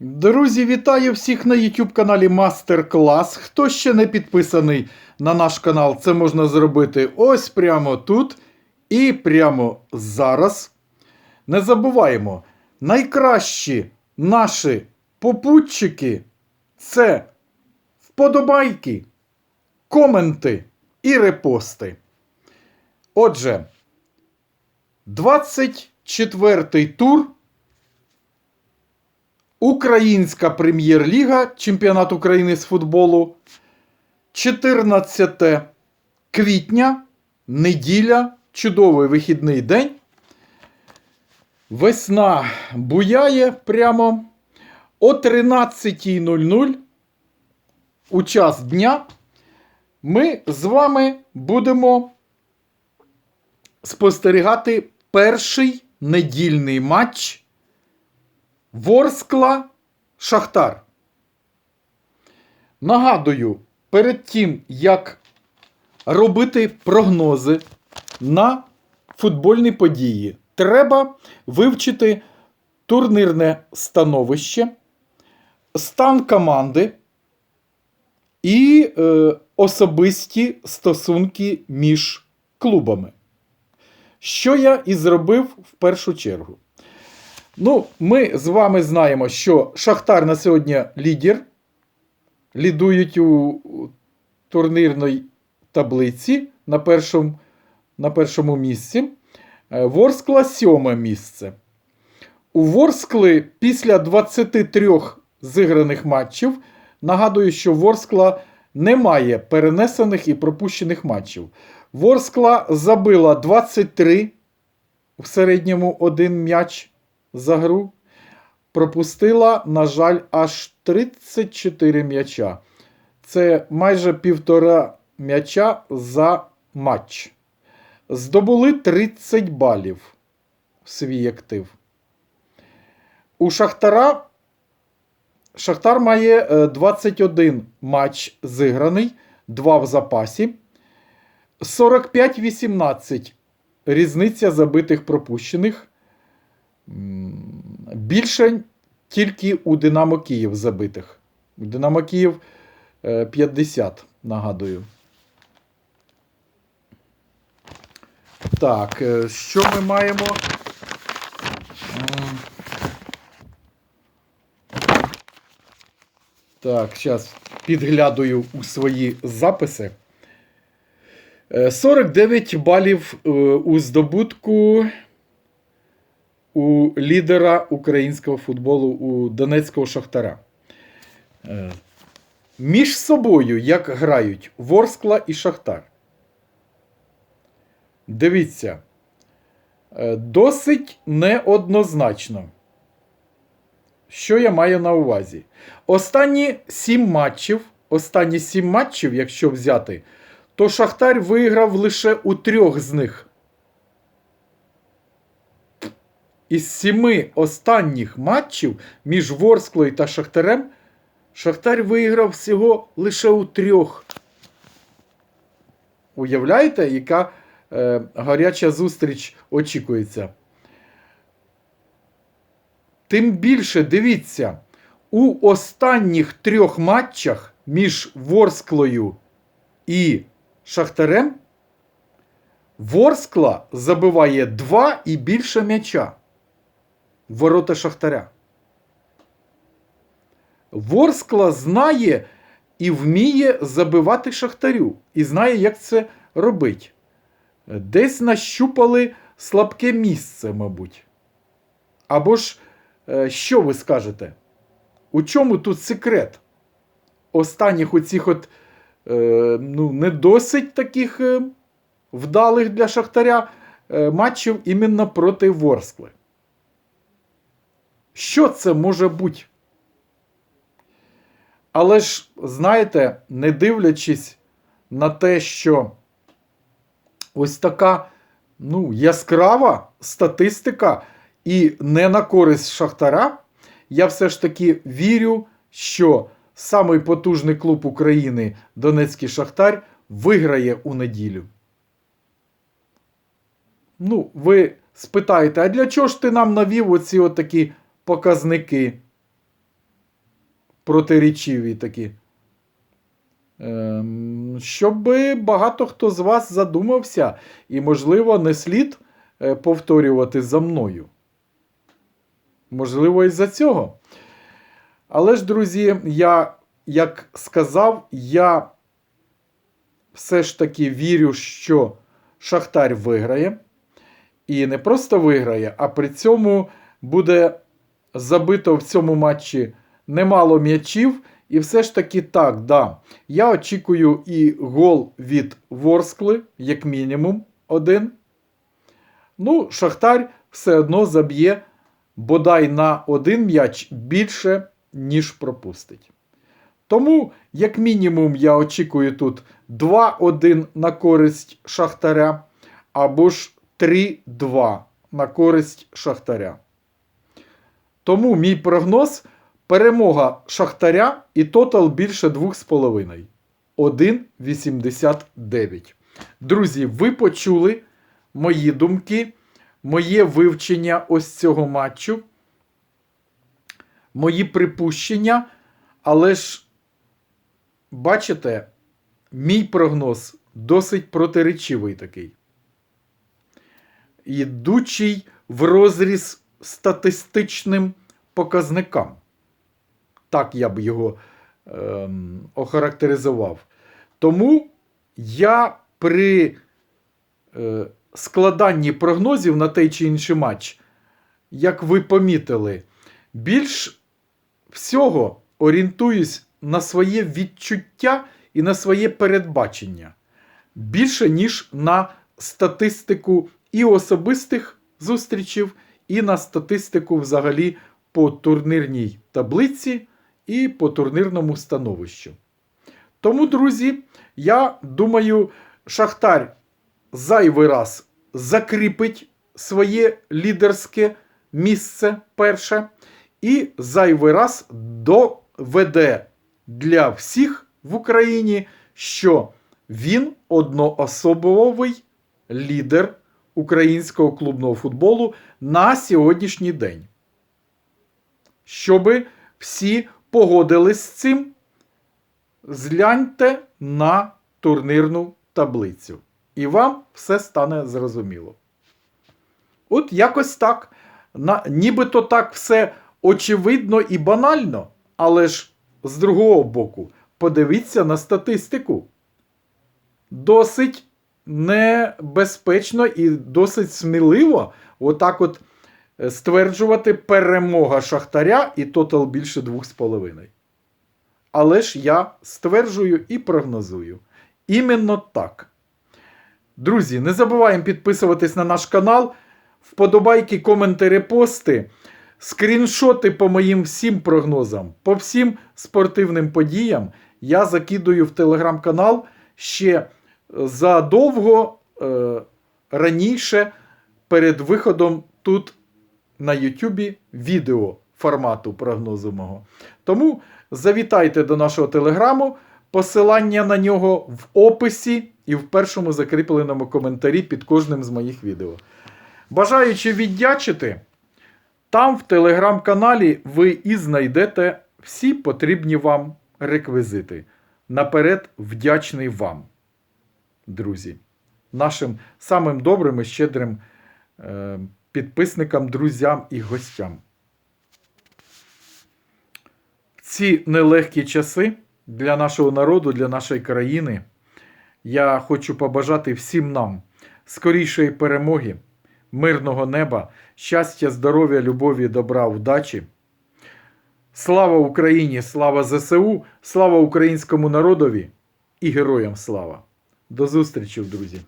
Друзі, вітаю всіх на YouTube каналі Мастер Клас. Хто ще не підписаний на наш канал, це можна зробити ось прямо тут і прямо зараз. Не забуваємо, найкращі наші попутчики це вподобайки, коменти і репости. Отже, 24-й тур. Українська прем'єр-ліга, чемпіонат України з футболу. 14 квітня, неділя, чудовий вихідний день. Весна буяє прямо о 13.00 у час дня. Ми з вами будемо спостерігати перший недільний матч. Ворскла Шахтар. Нагадую, перед тим, як робити прогнози на футбольні події, треба вивчити турнірне становище, стан команди і е, особисті стосунки між клубами. Що я і зробив в першу чергу. Ну, ми з вами знаємо, що Шахтар на сьогодні лідер. Лідують у турнірній таблиці на першому, на першому місці. Е, Ворскла сьоме місце. У Ворскли після 23 зіграних матчів. Нагадую, що Ворскла не має перенесених і пропущених матчів. Ворскла забила 23 в середньому один м'яч за гру. Пропустила, на жаль, аж 34 м'яча. Це майже півтора м'яча за матч. Здобули 30 балів свій актив. У Шахтара Шахтар має е, 21 матч зіграний, 2 в запасі. 45-18 різниця забитих пропущених. Більше тільки у Динамо Київ забитих. У Динамо Київ е, 50, нагадую. Так, е, що ми маємо? Так, зараз підглядую у свої записи. Е, 49 балів е, у здобутку у лідера українського футболу у Донецького Шахтара. Е, Між собою як грають Ворскла і Шахтар. Дивіться. е, Досить неоднозначно. Що я маю на увазі? Останні сім матчів, останні сім матчів, якщо взяти, то Шахтар виграв лише у трьох з них. Із сіми останніх матчів між Ворсклою та Шахтарем Шахтар виграв всього лише у трьох. Уявляєте, яка е, гаряча зустріч очікується? Тим більше дивіться, у останніх трьох матчах між Ворсклою і Шахтарем Ворскла забиває два і більше м'яча ворота Шахтаря. Ворскла знає і вміє забивати Шахтарю. І знає, як це робить. Десь нащупали слабке місце, мабуть. Або ж, е, що ви скажете? У чому тут секрет? Останніх оцих от, е, ну, не досить таких е, вдалих для Шахтаря е, матчів іменно проти Ворскли. Що це може бути? Але ж, знаєте, не дивлячись на те, що ось така ну, яскрава статистика і не на користь Шахтара, я все ж таки вірю, що самий потужний клуб України Донецький Шахтар виграє у неділю. Ну, ви спитаєте, а для чого ж ти нам навів оці отакі показники? протирічиві такі. Ем, щоб багато хто з вас задумався, і, можливо, не слід е, повторювати за мною. Можливо, із-за цього. Але ж, друзі, я, як сказав, я все ж таки вірю, що Шахтар виграє. І не просто виграє, а при цьому буде забито в цьому матчі немало м'ячів. І все ж таки так, да. Я очікую і гол від Ворскли, як мінімум, один. Ну, Шахтар все одно заб'є бодай на один м'яч більше, ніж пропустить. Тому, як мінімум, я очікую тут 2-1 на користь Шахтаря, або ж 3-2 на користь Шахтаря. Тому мій прогноз перемога Шахтаря і тотал більше 2,5. 1,89. Друзі, ви почули мої думки, моє вивчення ось цього матчу, мої припущення, але ж, бачите, мій прогноз досить протиречивий такий. Ідучий в розріз статистичним показникам. Так я б його ем, охарактеризував. Тому я при е, складанні прогнозів на той чи інший матч, як ви помітили, більш всього орієнтуюсь на своє відчуття і на своє передбачення. Більше, ніж на статистику і особистих зустрічів, і на статистику взагалі по турнірній таблиці і по турнірному становищу. Тому, друзі, я думаю, Шахтар зайвий раз закріпить своє лідерське місце перше, і зайвий раз доведе для всіх в Україні, що він одноособовий лідер українського клубного футболу на сьогоднішній день. Щоби всі погодились з цим, згляньте на турнірну таблицю. І вам все стане зрозуміло. От якось так. На, Нібито так все очевидно і банально, але ж з другого боку, подивіться на статистику. Досить небезпечно і досить сміливо отак от е, стверджувати перемога Шахтаря і тотал більше 2,5. Але ж я стверджую і прогнозую. Іменно так. Друзі, не забуваємо підписуватись на наш канал, вподобайки, коменти, пости, скріншоти по моїм всім прогнозам, по всім спортивним подіям я закидую в телеграм-канал ще задовго е, раніше перед виходом тут на Ютубі відео формату прогнозу мого. Тому завітайте до нашого телеграму. Посилання на нього в описі і в першому закріпленому коментарі під кожним з моїх відео. Бажаючи віддячити, там в телеграм-каналі ви і знайдете всі потрібні вам реквізити. Наперед вдячний вам, друзі, нашим самим добрим і щедрим е, підписникам, друзям і гостям. В ці нелегкі часи для нашого народу, для нашої країни. Я хочу побажати всім нам скорішої перемоги, мирного неба, щастя, здоров'я, любові, добра, вдачі. Слава Україні! Слава ЗСУ, слава українському народові і героям слава! До зустрічі, друзі!